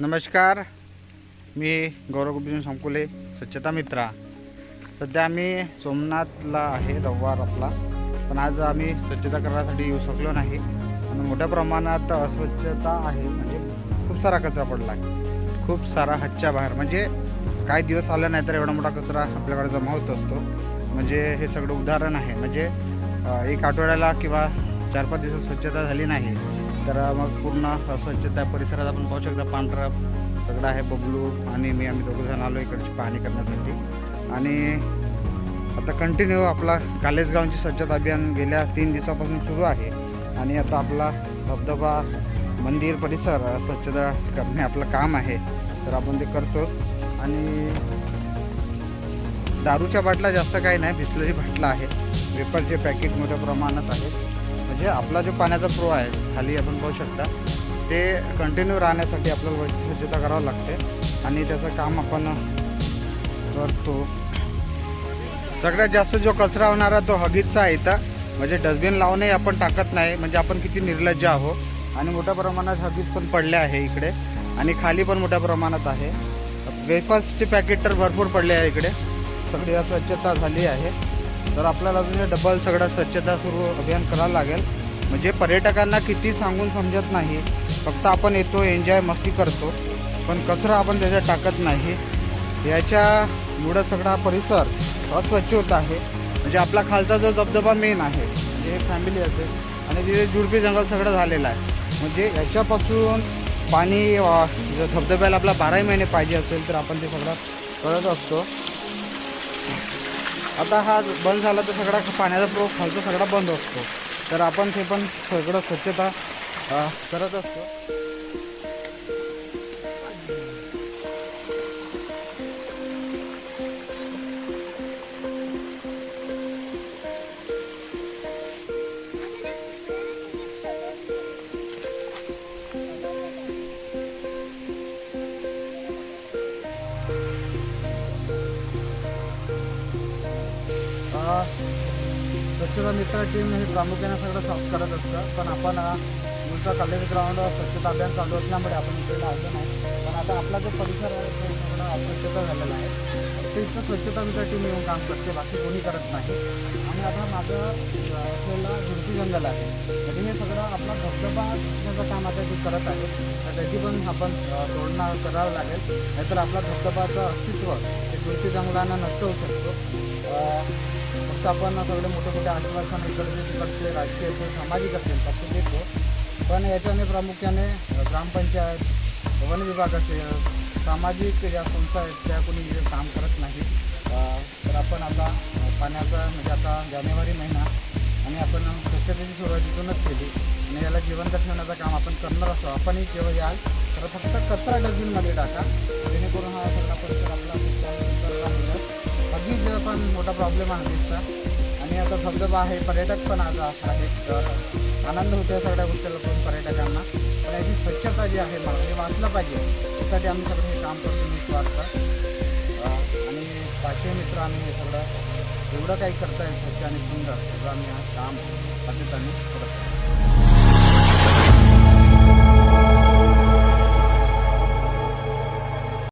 नमस्कार. मी गौरव गोपीचंद संकुले स्वच्छता मित्रा. सध्या आम्ही सोमनाथला आहे रविवार आपला. पण आज आम्ही स्वच्छता करण्यासाठी येऊ शकलो नाही. आणि मोठ्या प्रमाणात अस्वच्छता आहे म्हणजे खूप सारा कचरा पडला आहे. खूप सारा हच्च्या बाहेर. म्हणजे काही दिवस आला नाही तर एवढा मोठा कचरा आपल्याकडे जमा होत असतो. म्हणजे हे सगळं उदाहरण आहे. म्हणजे एक आठवड्याला किंवा चार पाच दिवसात स्वच्छता झाली नाही. तर मग पूर्ण अस्वच्छता परिसरात आपण पाहू शकता पांढरा सगळं आहे बबलू आणि मी आम्ही दोघं जण आलो इकडची पाहणी करण्यासाठी. आणि आता कंटिन्यू आपला कालेजगावची स्वच्छता अभियान गेल्या तीन दिवसापासून सुरू आहे. आणि आता आपला धबधबा मंदिर परिसर स्वच्छता करणे आपलं काम आहे. तर आपण ते करतो आणि दारूच्या बाटल्या जास्त काही नाही बिस्लरी बाटला आहे वेपरचे पॅकेट मोठ्या प्रमाणात आहे म्हणजे आपला जो पाण्याचा प्रो आहे खाली आपण पाहू शकता ते कंटिन्यू राहण्यासाठी आपल्याला वरची स्वच्छता करावं लागते आणि त्याचं काम आपण करतो. सगळ्यात जास्त जो कचरा होणारा तो हगीजचा आहे इथं. म्हणजे डस्टबिन लावूनही आपण टाकत नाही म्हणजे आपण किती निर्लज्ज आहोत. आणि मोठ्या प्रमाणात हगीज पण पडले आहे इकडे. आणि खाली पण मोठ्या प्रमाणात आहे. वेफर्सचे पॅकेट तर भरपूर पडले आहे इकडे. सगळी अस्वच्छता झाली आहे. तर आपल्याला अजून हे डबल सगळं स्वच्छता सुरू अभियान करावं लागेल. म्हणजे पर्यटकांना किती सांगून समजत नाही. फक्त आपण येतो एन्जॉय मस्ती करतो. पण कचरा आपण त्याच्यात टाकत नाही. याच्यामुळं सगळा परिसर अस्वच्छ होत आहे. म्हणजे आपला खालचा जो धबधबा मेन आहे म्हणजे फॅमिली असेल आणि तिथे जुडपी जंगल सगळं झालेलं आहे. म्हणजे याच्यापासून पाणी जर धबधब्याला आपला बाराही महिने पाहिजे असेल तर आपण ते सगळं करत असतो. आता हा बंद झाला तर सगळा पाण्याचा प्रो खालचा सगळा बंद असतो. तर आपण ते पण सगळं स्वच्छता करत असतो. स्वच्छता मित्र टीम हे प्रामुख्याने सगळं साफ करत असतं पण आपण मुलचा कॉलेज ग्राउंड स्वच्छता अभियान चालू असल्यामुळे आपण इकडे आलो नाही. आता आपला जो परिसर आहे तो सगळं अस्वच्छता झालेला आहे. ते इथं स्वच्छता येऊन काम करते बाकी कोणी करत नाही. आणि आता माझं असलेला झुडपी जंगल आहे. तरी हे सगळं आपला धबधबा असण्याचं काम आता ते करत आहे. तर त्याची पण आपण तोडणा करावं लागेल. नाहीतर आपला धबधबाचं अस्तित्व हे झुडपी जंगलानं नष्ट होऊ शकतो. फक्त आपण सगळे मोठे मोठे आश्वासन इकडचे तिकडचे राजकीय असेल सामाजिक असेल फक्त देतो पण याच्याने प्रामुख्याने ग्रामपंचायत वन विभाग असेल सामाजिक ज्या संस्था आहेत त्या कोणी काम करत नाही तर आपण आता पाण्याचा म्हणजे आता जानेवारी महिना आणि आपण स्वच्छतेची सुरुवात इथूनच केली आणि याला जिवंत ठेवण्याचं काम आपण करणार असतो. आपणही जेव्हा याल तर फक्त कचरा डस्टबिनमध्ये टाका. जेणेकरून हा सगळा परिसर आपला अगदी जेव्हा पण मोठा प्रॉब्लेम आहे तिथचा आणि आता धबधबा आहे पर्यटक पण आज आहेत तर आनंद होतो सगळ्या गोष्टीला पण पर्यटकांना. पण याची स्वच्छता जी आहे मला हे वाचलं पाहिजे. त्यासाठी आम्ही सगळं हे काम करतो मी वाचता आणि पाचशे मित्र आम्ही हे सगळं एवढं काही करता येईल स्वच्छ आणि सुंदर सगळं आम्ही हा काम अतिथाने करत असतो